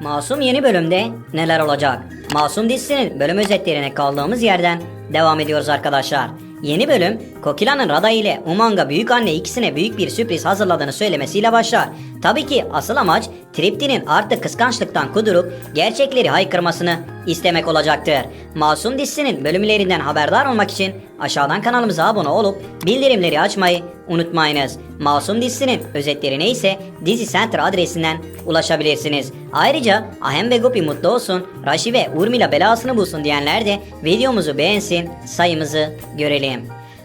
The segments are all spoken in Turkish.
Masum yeni bölümde neler olacak? Masum dizisinin bölüm özetlerine kaldığımız yerden devam ediyoruz arkadaşlar. Yeni bölüm Kokila'nın Rada ile Umanga büyük anne ikisine büyük bir sürpriz hazırladığını söylemesiyle başlar. Tabii ki asıl amaç Tripti'nin artık kıskançlıktan kudurup gerçekleri haykırmasını istemek olacaktır. Masum dizisinin bölümlerinden haberdar olmak için aşağıdan kanalımıza abone olup bildirimleri açmayı unutmayınız. Masum dizisinin özetlerine ise Dizi Center adresinden ulaşabilirsiniz. Ayrıca Ahem ve Gopi mutlu olsun, Rashi ve Urmila belasını bulsun diyenler de videomuzu beğensin, sayımızı görelim.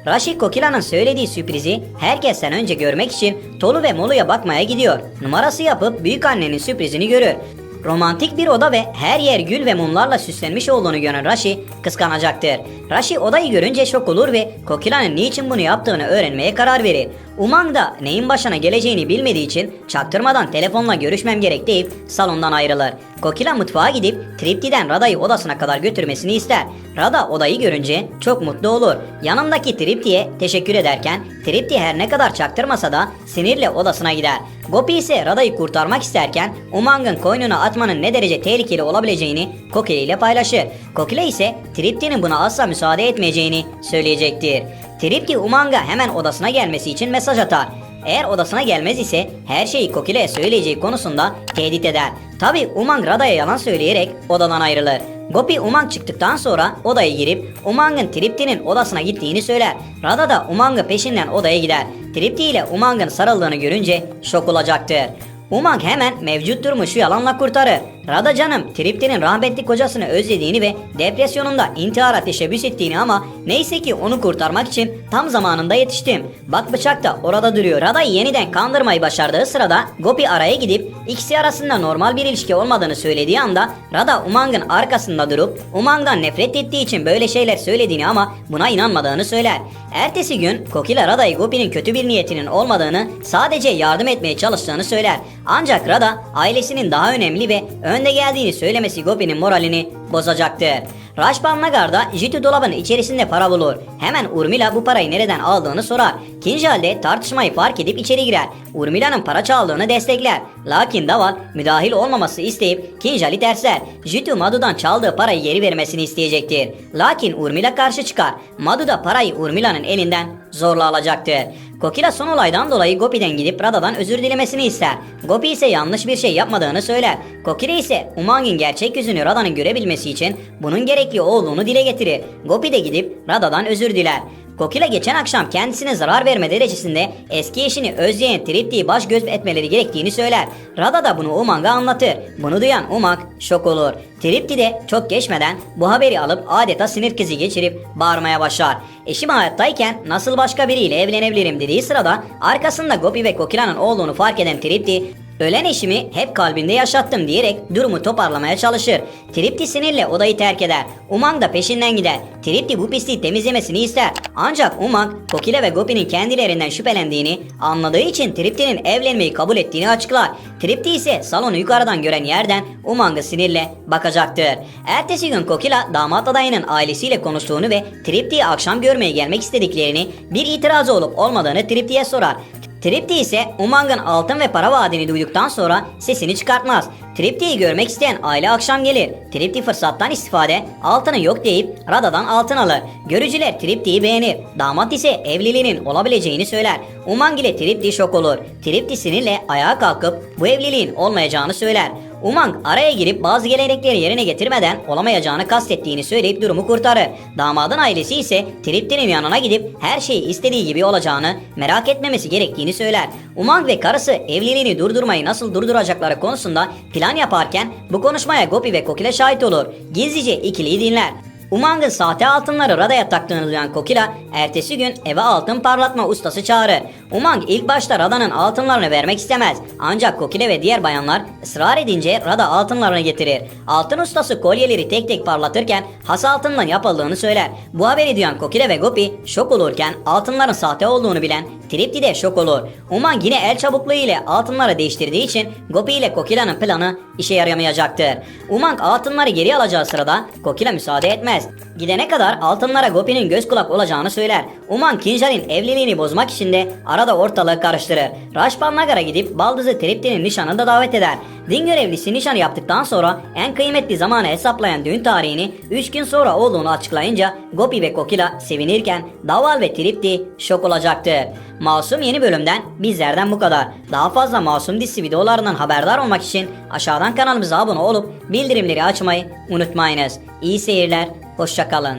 Rashi Kokila'nın söylediği sürprizi herkesten önce görmek için Tolu ve Molu'ya bakmaya gidiyor. Numarası yapıp büyük annenin sürprizini görür. Romantik bir oda ve her yer gül ve mumlarla süslenmiş olduğunu gören Rashi kıskanacaktır. Rashi odayı görünce şok olur ve Kokila'nın niçin bunu yaptığını öğrenmeye karar verir. Umang da neyin başına geleceğini bilmediği için çaktırmadan telefonla görüşmem gerek deyip salondan ayrılır. Kokila mutfağa gidip Tripti'den Rada'yı odasına kadar götürmesini ister. Rada odayı görünce çok mutlu olur. Yanındaki Tripti'ye teşekkür ederken Tripti her ne kadar çaktırmasa da sinirle odasına gider. Gopi ise Rada'yı kurtarmak isterken Umang'ın koynuna atmanın ne derece tehlikeli olabileceğini Kokila ile paylaşır. Kokila ise Tripti'nin buna asla müsaade etmeyeceğini söyleyecektir. Tripti Umang'a hemen odasına gelmesi için mesaj atar. Eğer odasına gelmez ise her şeyi Kokila'ya söyleyeceği konusunda tehdit eder. Tabi Umang Rada'ya yalan söyleyerek odadan ayrılır. Gopi Umang çıktıktan sonra odaya girip Umang'ın Tripti'nin odasına gittiğini söyler. Rada da Umang'ı peşinden odaya gider. Tripti ile Umang'ın sarıldığını görünce şok olacaktır. Umang hemen mevcut durumu şu yalanla kurtarır. Rada canım Tripti'nin rahmetli kocasını özlediğini ve depresyonunda intihara teşebbüs ettiğini ama neyse ki onu kurtarmak için tam zamanında yetiştim. Bak bıçak da orada duruyor. Rada'yı yeniden kandırmayı başardığı sırada Gopi araya gidip ikisi arasında normal bir ilişki olmadığını söylediği anda Rada Umang'ın arkasında durup Umang'dan nefret ettiği için böyle şeyler söylediğini ama buna inanmadığını söyler. Ertesi gün Kokila Rada'yı Gopi'nin kötü bir niyetinin olmadığını sadece yardım etmeye çalıştığını söyler. Ancak Rada ailesinin daha önemli ve önde geldiğini söylemesi Gopi'nin moralini bozacaktır. Rajpan Nagar'da Jitu dolabının içerisinde para bulur. Hemen Urmila bu parayı nereden aldığını sorar. Kinjal de tartışmayı fark edip içeri girer. Urmila'nın para çaldığını destekler. Lakin Daval müdahil olmaması isteyip Kinjal'i tersler. Jitu Madu'dan çaldığı parayı geri vermesini isteyecektir. Lakin Urmila karşı çıkar. Madu da parayı Urmila'nın elinden zorla alacaktır. Kokila son olaydan dolayı Gopi'den gidip Rada'dan özür dilemesini ister. Gopi ise yanlış bir şey yapmadığını söyler. Kokila ise Umang'in gerçek yüzünü Rada'nın görebilmesi için bunun gerekli olduğunu dile getirir. Gopi de gidip Rada'dan özür diler. Kokila geçen akşam kendisine zarar verme derecesinde eski eşini özleyen Tripti'yi baş göz etmeleri gerektiğini söyler. Rada da bunu Umang'a anlatır. Bunu duyan Umang şok olur. Tripti de çok geçmeden bu haberi alıp adeta sinir krizi geçirip bağırmaya başlar. Eşim hayattayken nasıl başka biriyle evlenebilirim dediği sırada arkasında Gopi ve Kokila'nın olduğunu fark eden Tripti Ölen eşimi hep kalbinde yaşattım diyerek durumu toparlamaya çalışır. Tripti sinirle odayı terk eder. Umang da peşinden gider. Tripti bu pisliği temizlemesini ister. Ancak Umang, Kokile ve Gopi'nin kendilerinden şüphelendiğini anladığı için Tripti'nin evlenmeyi kabul ettiğini açıklar. Tripti ise salonu yukarıdan gören yerden Umang'ı sinirle bakacaktır. Ertesi gün Kokila damat adayının ailesiyle konuştuğunu ve Tripti'yi akşam görmeye gelmek istediklerini bir itirazı olup olmadığını Tripti'ye sorar. Tripti ise Umang'ın altın ve para vaadini duyduktan sonra sesini çıkartmaz. Tripti'yi görmek isteyen aile akşam gelir. Tripti fırsattan istifade altını yok deyip Rada'dan altın alır. Görücüler Tripti'yi beğenir. Damat ise evliliğinin olabileceğini söyler. Umang ile Tripti şok olur. Tripti sinirle ayağa kalkıp bu evliliğin olmayacağını söyler. Umang araya girip bazı gelenekleri yerine getirmeden olamayacağını kastettiğini söyleyip durumu kurtarır. Damadın ailesi ise Tripti'nin yanına gidip her şeyi istediği gibi olacağını, merak etmemesi gerektiğini söyler. Umang ve karısı evliliğini durdurmayı nasıl durduracakları konusunda plan yaparken bu konuşmaya Gopi ve Kokile şahit olur. Gizlice ikiliyi dinler. Umang'ın sahte altınları Rada'ya taktığını duyan Kokila, ertesi gün eve altın parlatma ustası çağırır. Umang ilk başta Rada'nın altınlarını vermek istemez. Ancak Kokile ve diğer bayanlar ısrar edince Rada altınlarını getirir. Altın ustası kolyeleri tek tek parlatırken has altından yapıldığını söyler. Bu haberi duyan Kokile ve Gopi şok olurken altınların sahte olduğunu bilen Tripti de şok olur. Umang yine el çabukluğu ile altınları değiştirdiği için Gopi ile Kokila'nın planı işe yaramayacaktır. Umang altınları geri alacağı sırada Kokila müsaade etmez. Gidene kadar altınlara Gopi'nin göz kulak olacağını söyler. Umang Kinjal'in evliliğini bozmak için de arada ortalığı karıştırır. Rajpan Nagar'a gidip baldızı Tripti'nin nişanını da davet eder. Din görevlisi nişanı yaptıktan sonra en kıymetli zamanı hesaplayan düğün tarihini 3 gün sonra olduğunu açıklayınca Gopi ve Kokila sevinirken Daval ve Tripti şok olacaktır. Masum yeni bölümden bizlerden bu kadar. Daha fazla Masum dizisi videolarından haberdar olmak için aşağıdan kanalımıza abone olup bildirimleri açmayı unutmayınız. İyi seyirler, hoşçakalın.